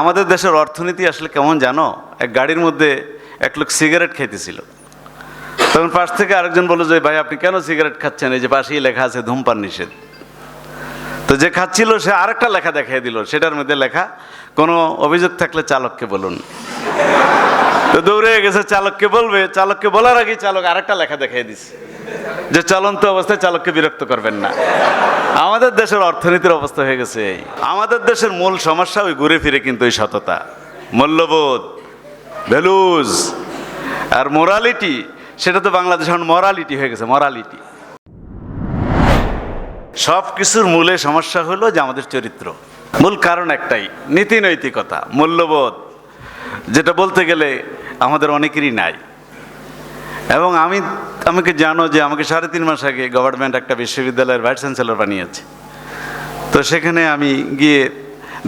আমাদের দেশের অর্থনীতি আসলে কেমন জানো? এক গাড়ির মধ্যে এক লোক সিগারেট খাইতেছিল। তখন পাশ থেকে আরেকজন বলল যে, ভাই, আপনি কেন সিগারেট খাচ্ছেন? এই যে পাশেই লেখা আছে, ধূমপান নিষেধ। তো যে খাচ্ছিল, সে আরেকটা লেখা দেখিয়ে দিল। সেটার মধ্যে লেখা, কোনো অভিযোগ থাকলে চালককে বলুন। তো দৌড়ে গেছে, চালককে বলবে। চালককে বলার আগেই চালক আরেকটা লেখা দেখিয়ে দিছে। যে চলন্ত অবস্থায় চালককে বিরক্ত করবেন না। আমাদের দেশের অর্থনীতির অবস্থা হয়ে গেছে। আমাদের দেশের মূল সমস্যা ওই ঘুরে ফিরে কিন্তু ওই সততা। মূল্যবোধ ভ্যালুজ আর মোরালিটি সেটা তো বাংলাদেশ এখন মরালিটি হয়ে গেছে মরালিটি সব কিছুর মূলে সমস্যা হলো যে আমাদের চরিত্র। মূল কারণ একটাই নীতি নৈতিকতা মূল্যবোধ। যেটা বলতে গেলে আমাদের অনেকেরই নাই। এবং আমি, আমাকে জানো যে আমাকে সাড়ে তিন মাস আগে গভর্নমেন্ট একটা বিশ্ববিদ্যালয়ের ভাইস চ্যান্সেলর বানিয়েছে। তো সেখানে আমি গিয়ে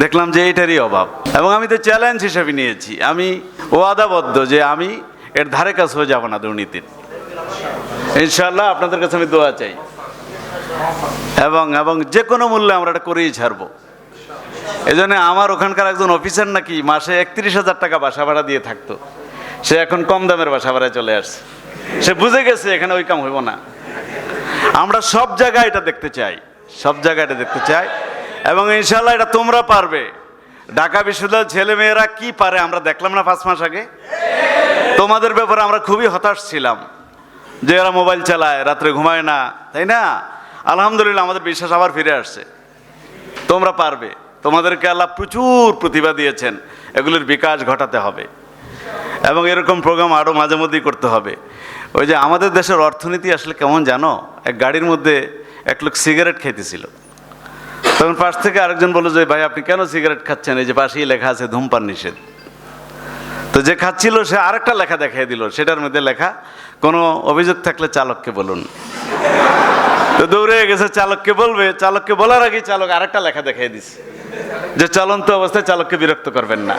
দেখলাম যে এটারই অভাব। এবং আমি তো চ্যালেঞ্জ হিসেবে নিয়েছি। আমি ওয়াদাবদ্ধ যে আমি এর ধারে কাছে হয়ে যাব না দুর্নীতির ইনশাল্লাহ আপনাদের কাছে আমি দোয়া চাই। এবং এবং যে কোনো মূল্যে আমরা এটা করেই ছাড়বো। এই জন্য আমার ওখানকার একজন অফিসার নাকি মাসে একত্রিশ হাজার টাকা বাসা ভাড়া দিয়ে থাকতো। সে এখন কম দামের বাসা ভাড়ায় চলে আসছে। সে বুঝে গেছে এখানে ওই কাম হইব না। আমরা সব জায়গায় এটা দেখতে চাই, সব জায়গায় এটা দেখতে চাই, এবং ইনশাল্লাহ এটা তোমরা পারবে। ঢাকা বিশ্ববিদ্যালয়ের ছেলে মেয়েরা কি পারে আমরা দেখলাম না পাঁচ মাস আগে? তোমাদের ব্যাপারে আমরা খুবই হতাশ ছিলাম যে এরা মোবাইল চালায়, রাত্রে ঘুমায় না, তাই না? আলহামদুলিল্লাহ আমাদের বিশ্বাস আবার ফিরে আসছে। তোমরা পারবে। তোমাদেরকে আল্লাহ প্রচুর প্রতিভা দিয়েছেন। এগুলির বিকাশ ঘটাতে হবে। এবং এরকম প্রোগ্রাম আরও মাঝে মধ্যেই করতে হবে। ওই যে আমাদের দেশের অর্থনীতি আসলে কেমন জানো? এক গাড়ির মধ্যে এক লোক সিগারেট খাইতেছিল। তখন পাশ থেকে আরেকজন বলল যে, ভাই, আপনি কেন সিগারেট খাচ্ছেন? এই যে পাশেই লেখা আছে, ধূমপান নিষেধ। তো যে খাচ্ছিল, সে আরেকটা লেখা দেখিয়ে দিল। সেটার মধ্যে লেখা, কোনো অভিযোগ থাকলে চালককে বলুন। তো দৌড়ে গেছে, চালককে বলবে। চালককে বলার আগেই চালক আরেকটা লেখা দেখিয়ে দিছে। যে চলন্ত অবস্থায় চালককে বিরক্ত করবেন না।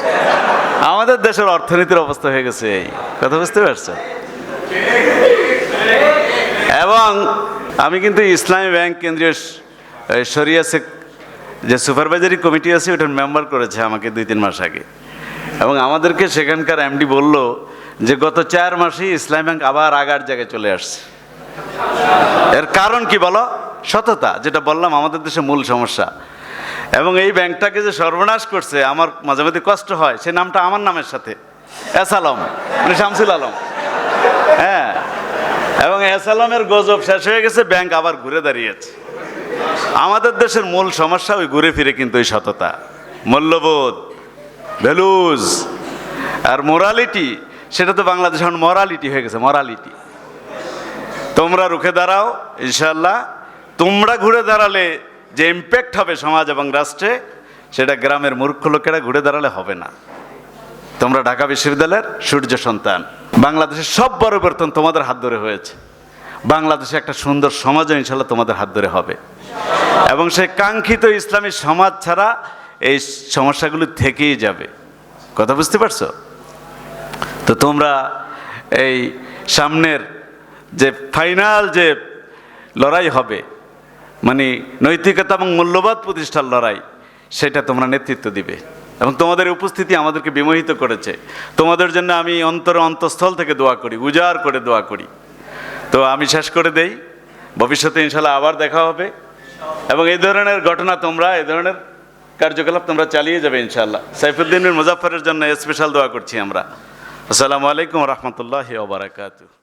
আমাদের দেশের অর্থনীতির অবস্থা হয়ে গেছে। এই কথা বুঝতে পারছ এবং আমি কিন্তু ইসলামী ব্যাংক কেন্দ্রীয় শরিয়া যে সুপারভাইজারি কমিটি আছে ওটার মেম্বার করেছে আমাকে দুই তিন মাস আগে। এবং আমাদেরকে সেখানকার এমডি বলল যে, গত চার মাসেই ইসলামী ব্যাংক আবার আগার জায়গায় চলে আসছে। এর কারণ কি বলো? সততা, যেটা বললাম, আমাদের দেশে মূল সমস্যা। এবং এই ব্যাংকটাকে যে সর্বনাশ করছে, আমার মাঝে মাঝে কষ্ট হয়, সে নামটা আমার নামের সাথে। এস আলম মানে শামসুল আলম। হ্যাঁ এবং এস আলমের গজব শেষ হয়ে গেছে, ব্যাংক আবার ঘুরে দাঁড়িয়েছে। আমাদের দেশের মূল সমস্যা ওই ঘুরে ফিরে কিন্তু ওই সততা। মূল্যবোধ ভ্যালুজ আর মোরালিটি সেটা তো বাংলাদেশ এখন মরালিটি হয়ে গেছে মরালিটি তোমরা রুখে দাঁড়াও ইনশাল্লাহ তোমরা ঘুরে দাঁড়ালে যে ইম্প্যাক্ট হবে সমাজ এবং রাষ্ট্রে, সেটা গ্রামের মূর্খ লোকেরা ঘুরে দাঁড়ালে হবে না। তোমরা ঢাকা বিশ্ববিদ্যালয়ের সূর্য সন্তান। বাংলাদেশের সব পরিবর্তন তোমাদের হাত ধরে হয়েছে। বাংলাদেশে একটা সুন্দর সমাজও ইনশাল্লাহ তোমাদের হাত ধরে হবে। এবং সেই কাঙ্ক্ষিত ইসলামী সমাজ ছাড়া এই সমস্যাগুলো থেকেই যাবে। কথা বুঝতে পারছ? তো তোমরা এই সামনের যে ফাইনাল যে লড়াই হবে মানে নৈতিকতা এবং মূল্যবোধ প্রতিষ্ঠার লড়াই, সেটা তোমরা নেতৃত্ব দিবে। এবং তোমাদের উপস্থিতি আমাদেরকে বিমোহিত করেছে। তোমাদের জন্য আমি অন্তর অন্তঃস্থল থেকে দোয়া করি, উজাড় করে দোয়া করি। তো আমি শেষ করে দেই। ভবিষ্যতে ইনশাল্লাহ আবার দেখা হবে। এবং এই ধরনের ঘটনা তোমরা, এই ধরনের কার্যকলাপ তোমরা চালিয়ে যাবে ইনশাল্লাহ সাইফুদ্দিন মুজাফরের জন্য স্পেশাল দোয়া করছি আমরা। আসসালামু আলাইকুম রহমতুল্লাহ ওবরাকাতু